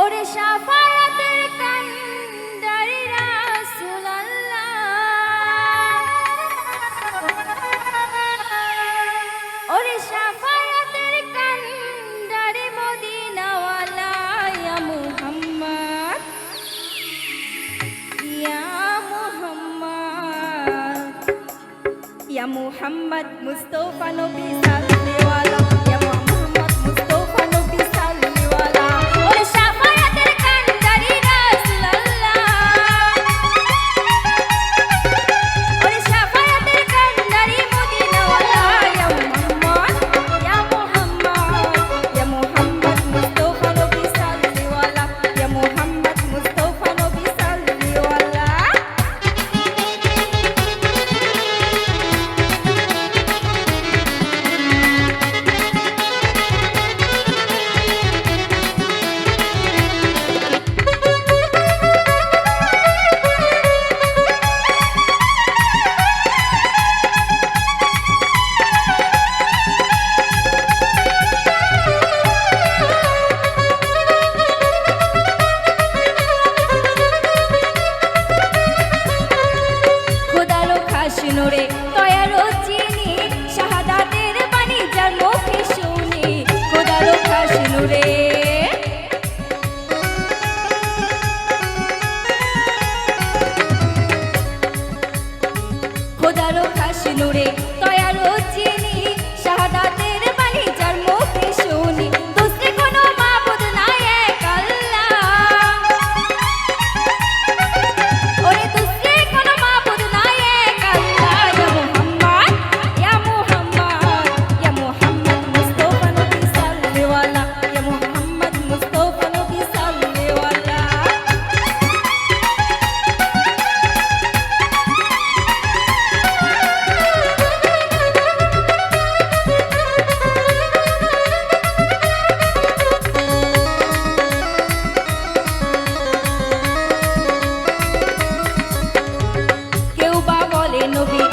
ওরে সাফায়াতের কান্দারি রাসূলুল্লাহ। ওরে সাফায়াতের কান্দারি মদিনাওয়ালা ইয়া মুহাম্মদ। ইয়া মুহাম্মদ। ইয়া মুহাম্মদ মুস্তাফা নবী সাল্লাল্লাহু no vi